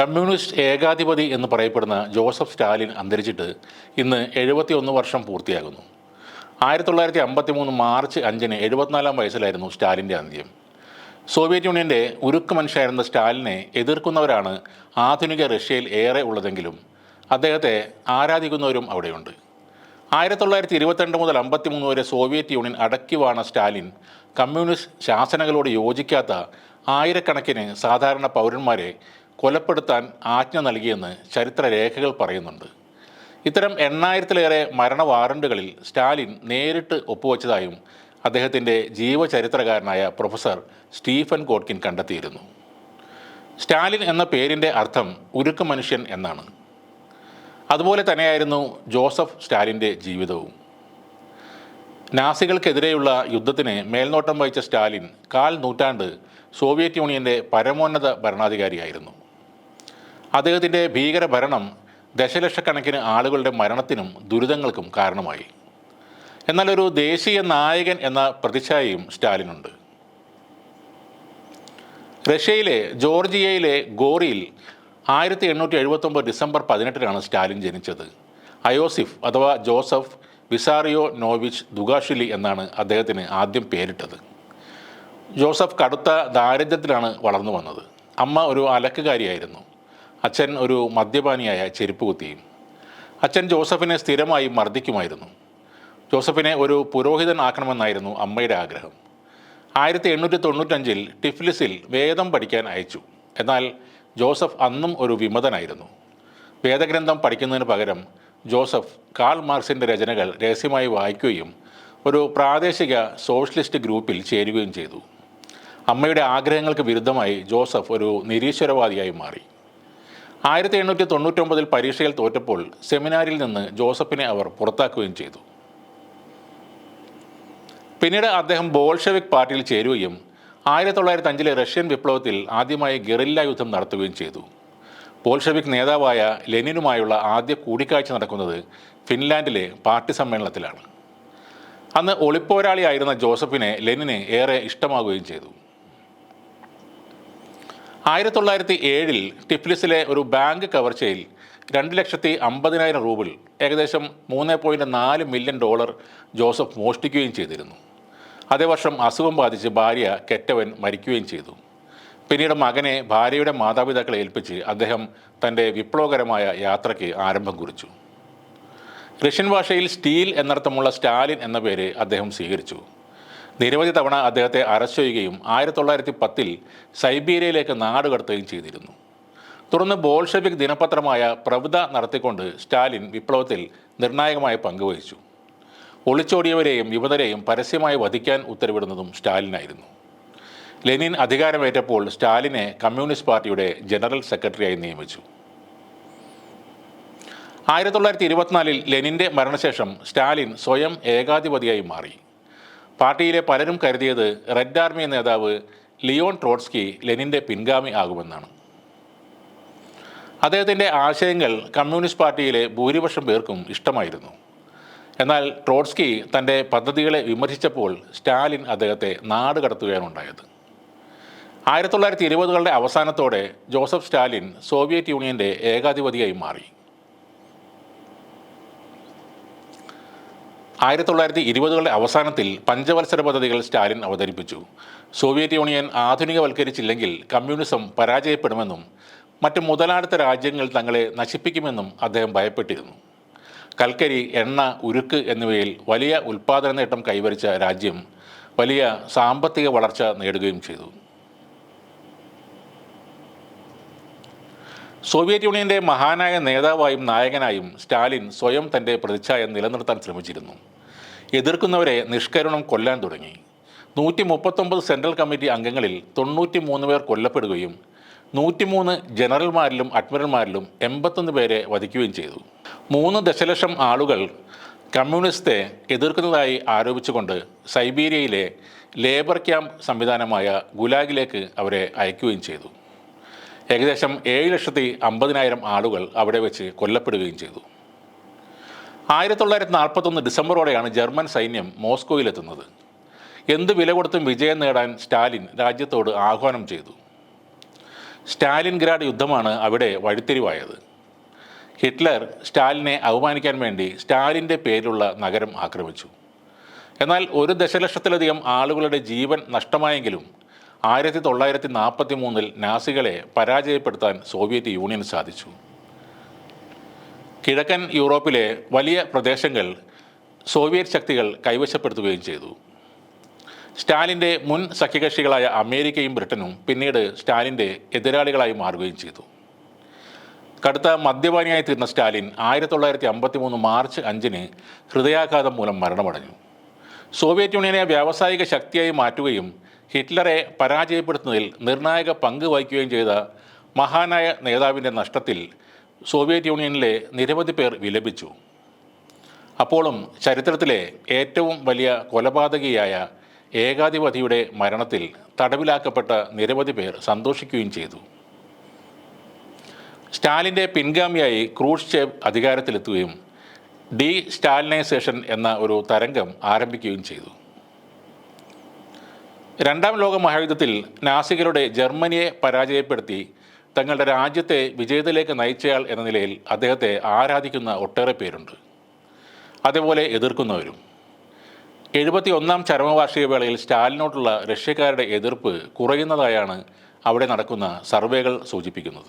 Communist ഏകാധിപതി എന്ന് പറയപ്പെടുന്ന Joseph Stalin അന്തരിച്ചിട്ട് ഇന്ന് എഴുപത്തിയൊന്ന് വർഷം പൂർത്തിയാകുന്നു. ആയിരത്തി തൊള്ളായിരത്തി അമ്പത്തി മൂന്ന് മാർച്ച് അഞ്ചിന് എഴുപത്തിനാലാം വയസ്സിലായിരുന്നു സ്റ്റാലിന്റെ അന്ത്യം. സോവിയറ്റ് യൂണിയന്റെ ഉരുക്ക് മനുഷ്യരായിരുന്ന സ്റ്റാലിനെ എതിർക്കുന്നവരാണ് ആധുനിക റഷ്യയിൽ ഏറെ ഉള്ളതെങ്കിലും അദ്ദേഹത്തെ ആരാധിക്കുന്നവരും അവിടെയുണ്ട്. ആയിരത്തി തൊള്ളായിരത്തി ഇരുപത്തിരണ്ട് മുതൽ അമ്പത്തിമൂന്ന് വരെ സോവിയറ്റ് യൂണിയൻ അടക്കിവാണ സ്റ്റാലിൻ കമ്മ്യൂണിസ്റ്റ് ശാസനകളോട് യോജിക്കാത്ത ആയിരക്കണക്കിന് സാധാരണ പൗരന്മാരെ കൊലപ്പെടുത്താൻ ആജ്ഞ നൽകിയെന്ന് ചരിത്രരേഖകൾ പറയുന്നുണ്ട്. ഇത്തരം എണ്ണായിരത്തിലേറെ മരണ വാറണ്ടുകളിൽ സ്റ്റാലിൻ നേരിട്ട് ഒപ്പുവെച്ചതായും അദ്ദേഹത്തിന്റെ ജീവചരിത്രകാരനായ പ്രൊഫസർ സ്റ്റീഫൻ കോട്കിൻ കണ്ടെത്തിയിരുന്നു. സ്റ്റാലിൻ എന്ന പേരിന്റെ അർത്ഥം ഉരുക്ക് മനുഷ്യൻ എന്നാണ്. അതുപോലെ തന്നെയായിരുന്നു ജോസഫ് സ്റ്റാലിന്റെ ജീവിതവും. നാസികൾക്കെതിരെയുള്ള യുദ്ധത്തിന് മേൽനോട്ടം വഹിച്ച സ്റ്റാലിൻ കാൽ നൂറ്റാണ്ട് സോവിയറ്റ് യൂണിയന്റെ പരമോന്നത ഭരണാധികാരിയായിരുന്നു. അദ്ദേഹത്തിന്റെ ഭീകര ഭരണം ദശലക്ഷക്കണക്കിന് ആളുകളുടെ മരണത്തിനും ദുരിതങ്ങൾക്കും കാരണമായി. എന്നാൽ ഒരു ദേശീയ നായകൻ എന്ന പ്രതിച്ഛായയും സ്റ്റാലിനുണ്ട്. റഷ്യയിലെ ജോർജിയയിലെ ഗോറിയിൽ ആയിരത്തി എണ്ണൂറ്റി എഴുപത്തൊമ്പത് ഡിസംബർ പതിനെട്ടിനാണ് സ്റ്റാലിൻ ജനിച്ചത്. അയോസിഫ് അഥവാ ജോസഫ് വിസാറിയോ നോവിച്ച് ദുഗാഷിലി എന്നാണ് അദ്ദേഹത്തിന് ആദ്യം പേരിട്ടത്. ജോസഫ് കടുത്ത ദാരിദ്ര്യത്തിലാണ് വളർന്നു വന്നത്. അമ്മ ഒരു അലക്കുകാരിയായിരുന്നു. അച്ഛൻ ഒരു മദ്യപാനിയായ ചെരുപ്പ് കുത്തിയും. അച്ഛൻ ജോസഫിനെ സ്ഥിരമായി മർദ്ദിക്കുമായിരുന്നു. ജോസഫിനെ ഒരു പുരോഹിതൻ ആക്കണമെന്നായിരുന്നു അമ്മയുടെ ആഗ്രഹം. ആയിരത്തി എണ്ണൂറ്റി തൊണ്ണൂറ്റഞ്ചിൽ ടിഫ്ലിസിൽ വേദം പഠിക്കാൻ അയച്ചു. എന്നാൽ ജോസഫ് അന്നും ഒരു വിമതനായിരുന്നു. വേദഗ്രന്ഥം പഠിക്കുന്നതിന് പകരം ജോസഫ് കാൾ മാർക്സിന്റെ രചനകൾ രഹസ്യമായി വായിക്കുകയും ഒരു പ്രാദേശിക സോഷ്യലിസ്റ്റ് ഗ്രൂപ്പിൽ ചേരുകയും ചെയ്തു. അമ്മയുടെ ആഗ്രഹങ്ങൾക്ക് വിരുദ്ധമായി ജോസഫ് ഒരു നിരീശ്വരവാദിയായി മാറി. ആയിരത്തി എണ്ണൂറ്റി തൊണ്ണൂറ്റൊമ്പതിൽ പരീക്ഷയിൽ തോറ്റപ്പോൾ സെമിനാരിൽ നിന്ന് ജോസഫിനെ അവർ പുറത്താക്കുകയും ചെയ്തു. പിന്നീട് അദ്ദേഹം ബോൾഷെവിക് പാർട്ടിയിൽ ചേരുകയും ആയിരത്തി തൊള്ളായിരത്തി അഞ്ചിലെ റഷ്യൻ വിപ്ലവത്തിൽ ആദ്യമായി ഗറില്ല യുദ്ധം നടത്തുകയും ചെയ്തു. ബോൾഷെവിക് നേതാവായ ലെനിനുമായുള്ള ആദ്യ കൂടിക്കാഴ്ച നടക്കുന്നത് ഫിൻലാൻഡിലെ പാർട്ടി സമ്മേളനത്തിലാണ്. അന്ന് ഒളിപ്പോരാളിയായിരുന്ന ജോസഫിനെ ലെനിന് ഏറെ ഇഷ്ടമാകുകയും ചെയ്തു. ആയിരത്തി തൊള്ളായിരത്തി ഏഴിൽ ടിഫ്ലിസിലെ ഒരു ബാങ്ക് കവർച്ചയിൽ രണ്ട് ലക്ഷത്തി അമ്പതിനായിരം റൂബിൾ ഏകദേശം മൂന്ന് പോയിന്റ് നാല് മില്യൺ ഡോളർ ജോസഫ് മോഷ്ടിക്കുകയും ചെയ്തിരുന്നു. അതേ വർഷം അസുഖം ബാധിച്ച് ഭാര്യ കെറ്റവൻ മരിക്കുകയും ചെയ്തു. പിന്നീട് മകനെ ഭാര്യയുടെ മാതാപിതാക്കളെ ഏൽപ്പിച്ച് അദ്ദേഹം തന്റെ വിപ്ലവകരമായ യാത്രയ്ക്ക് ആരംഭം കുറിച്ചു. റഷ്യൻ ഭാഷയിൽ സ്റ്റീൽ എന്നർത്ഥമുള്ള സ്റ്റാലിൻ എന്ന പേര് അദ്ദേഹം സ്വീകരിച്ചു. നിരവധി തവണ അദ്ദേഹത്തെ അറസ്റ്റ് ചെയ്യുകയും ആയിരത്തി തൊള്ളായിരത്തി പത്തിൽ സൈബീരിയയിലേക്ക് നാടുകടത്തുകയും ചെയ്തിരുന്നു. തുടർന്ന് ബോൾഷെവിക് ദിനപത്രമായ പ്രവിത നടത്തിക്കൊണ്ട് സ്റ്റാലിൻ വിപ്ലവത്തിൽ നിർണായകമായ പങ്കുവഹിച്ചു ഒളിച്ചോടിയവരെയും യുവതരെയും പരസ്യമായി വധിക്കാൻ ഉത്തരവിടുന്നതും സ്റ്റാലിനായിരുന്നു. ലെനിൻ അധികാരമേറ്റപ്പോൾ സ്റ്റാലിനെ കമ്മ്യൂണിസ്റ്റ് പാർട്ടിയുടെ ജനറൽ സെക്രട്ടറിയായി നിയമിച്ചു. ആയിരത്തി തൊള്ളായിരത്തി ഇരുപത്തിനാലിൽ ലെനിന്റെ മരണശേഷം സ്റ്റാലിൻ സ്വയം ഏകാധിപതിയായി മാറി. പാർട്ടിയിലെ പലരും കരുതിയത് റെഡ് ആർമി നേതാവ് ലിയോൺ ട്രോട്സ്കി ലെനിന്റെ പിൻഗാമി ആകുമെന്നാണ്. അദ്ദേഹത്തിന്റെ ആശയങ്ങൾ കമ്മ്യൂണിസ്റ്റ് പാർട്ടിയിലെ ഭൂരിപക്ഷം പേർക്കും ഇഷ്ടമായിരുന്നു. എന്നാൽ ട്രോട്സ്കി തന്റെ പദ്ധതികളെ വിമർശിച്ചപ്പോൾ സ്റ്റാലിൻ അദ്ദേഹത്തെ നാട് കടത്തുകയാണ് ഉണ്ടായത് ആയിരത്തി തൊള്ളായിരത്തി ഇരുപതുകളുടെ അവസാനത്തോടെ ജോസഫ് സ്റ്റാലിൻ സോവിയറ്റ് യൂണിയന്റെ ഏകാധിപതിയായി മാറി. ആയിരത്തി തൊള്ളായിരത്തി ഇരുപതുകളുടെ അവസാനത്തിൽ പഞ്ചവത്സര പദ്ധതികൾ സ്റ്റാലിൻ അവതരിപ്പിച്ചു. സോവിയറ്റ് യൂണിയൻ ആധുനികവൽക്കരിച്ചില്ലെങ്കിൽ കമ്മ്യൂണിസം പരാജയപ്പെടുമെന്നും മറ്റ് മുതലാളിത്ത രാജ്യങ്ങൾ തങ്ങളെ നശിപ്പിക്കുമെന്നും അദ്ദേഹം ഭയപ്പെട്ടിരുന്നു. കൽക്കരി എണ്ണ ഉരുക്ക് എന്നിവയിൽ വലിയ ഉൽപ്പാദന നേട്ടം കൈവരിച്ച രാജ്യം വലിയ സാമ്പത്തിക വളർച്ച നേടുകയും ചെയ്തു. സോവിയറ്റ് യൂണിയന്റെ മഹാനായ നേതാവായും നായകനായും സ്റ്റാലിൻ സ്വയം തന്റെ പ്രതിച്ഛായ നിലനിർത്താൻ ശ്രമിച്ചിരുന്നു. എതിർക്കുന്നവരെ നിഷ്കരുണം കൊല്ലാൻ തുടങ്ങി. നൂറ്റി മുപ്പത്തൊമ്പത് സെൻട്രൽ കമ്മിറ്റി അംഗങ്ങളിൽ തൊണ്ണൂറ്റി മൂന്ന് പേർ കൊല്ലപ്പെടുകയും നൂറ്റിമൂന്ന് ജനറൽമാരിലും അഡ്മിറൽമാരിലും എൺപത്തൊന്ന് പേരെ വധിക്കുകയും ചെയ്തു. മൂന്ന് ദശലക്ഷം ആളുകൾ കമ്മ്യൂണിസ്റ്റെ എതിർക്കുന്നതായി ആരോപിച്ചുകൊണ്ട് സൈബീരിയയിലെ ലേബർ ക്യാമ്പ് സംവിധാനമായ ഗുലാഗിലേക്ക് അവരെ അയക്കുകയും ചെയ്തു. ഏകദേശം ഏഴ് ലക്ഷത്തി അമ്പതിനായിരം ആളുകൾ അവിടെ വെച്ച് കൊല്ലപ്പെടുകയും ചെയ്തു. ആയിരത്തി തൊള്ളായിരത്തി നാൽപ്പത്തൊന്ന് ഡിസംബറോടെയാണ് ജർമ്മൻ സൈന്യം മോസ്കോയിലെത്തുന്നത്. എന്ത് വില കൊടുത്തും വിജയം നേടാൻ സ്റ്റാലിൻ രാജ്യത്തോട് ആഹ്വാനം ചെയ്തു. സ്റ്റാലിൻഗ്രാഡ് യുദ്ധമാണ് അവിടെ വഴിത്തിരിവായത്. ഹിറ്റ്ലർ സ്റ്റാലിനെ അപമാനിക്കാൻ വേണ്ടി സ്റ്റാലിന്റെ പേരിലുള്ള നഗരം ആക്രമിച്ചു. എന്നാൽ ഒരു ദശലക്ഷത്തിലധികം ആളുകളുടെ ജീവൻ നഷ്ടമായെങ്കിലും ആയിരത്തി തൊള്ളായിരത്തി നാൽപ്പത്തി മൂന്നിൽ നാസികളെ പരാജയപ്പെടുത്താൻ സോവിയറ്റ് യൂണിയൻ സാധിച്ചു. കിഴക്കൻ യൂറോപ്പിലെ വലിയ പ്രദേശങ്ങൾ സോവിയറ്റ് ശക്തികൾ കൈവശപ്പെടുത്തുകയും ചെയ്തു. സ്റ്റാലിന്റെ മുൻ സഖ്യകക്ഷികളായ അമേരിക്കയും ബ്രിട്ടനും പിന്നീട് സ്റ്റാലിന്റെ എതിരാളികളായി മാറുകയും ചെയ്തു. കടുത്ത മദ്യപാനിയായി തീർന്ന സ്റ്റാലിൻ ആയിരത്തി തൊള്ളായിരത്തി അമ്പത്തി മൂന്ന് മാർച്ച് അഞ്ചിന് ഹൃദയാഘാതം മൂലം മരണമടഞ്ഞു. സോവിയറ്റ് യൂണിയനെ വ്യാവസായിക ശക്തിയായി മാറ്റുകയും ഹിറ്റ്ലറെ പരാജയപ്പെടുത്തുന്നതിൽ നിർണായക പങ്ക് വഹിക്കുകയും ചെയ്ത മഹാനായ നേതാവിന്റെ നഷ്ടത്തിൽ സോവിയറ്റ് യൂണിയനിലെ നിരവധി പേർ വിലപിച്ചു. അപ്പോഴും ചരിത്രത്തിലെ ഏറ്റവും വലിയ കൊലപാതകിയായ ഏകാധിപതിയുടെ മരണത്തിൽ തടവിലാക്കപ്പെട്ട നിരവധി പേർ സന്തോഷിക്കുകയും ചെയ്തു. സ്റ്റാലിന്റെ പിൻഗാമിയായി ക്രൂഷ്ചേവ് അധികാരത്തിലെത്തുകയും ഡി സ്റ്റാലിനൈസേഷൻ എന്ന ഒരു തരംഗം ആരംഭിക്കുകയും ചെയ്തു. രണ്ടാം ലോക മഹായുദ്ധത്തിൽ നാസികളുടെ ജർമ്മനിയെ പരാജയപ്പെടുത്തി തങ്ങളുടെ രാജ്യത്തെ വിജയത്തിലേക്ക് നയിച്ചയാൾ എന്ന നിലയിൽ അദ്ദേഹത്തെ ആരാധിക്കുന്ന ഒട്ടേറെ പേരുണ്ട്. അതേപോലെ എതിർക്കുന്നവരും. എഴുപത്തി ഒന്നാം ചരമവാർഷിക വേളയിൽ സ്റ്റാലിനോട്ടുള്ള റഷ്യക്കാരുടെ എതിർപ്പ് കുറയുന്നതായാണ് അവിടെ നടക്കുന്ന സർവേകൾ സൂചിപ്പിക്കുന്നത്.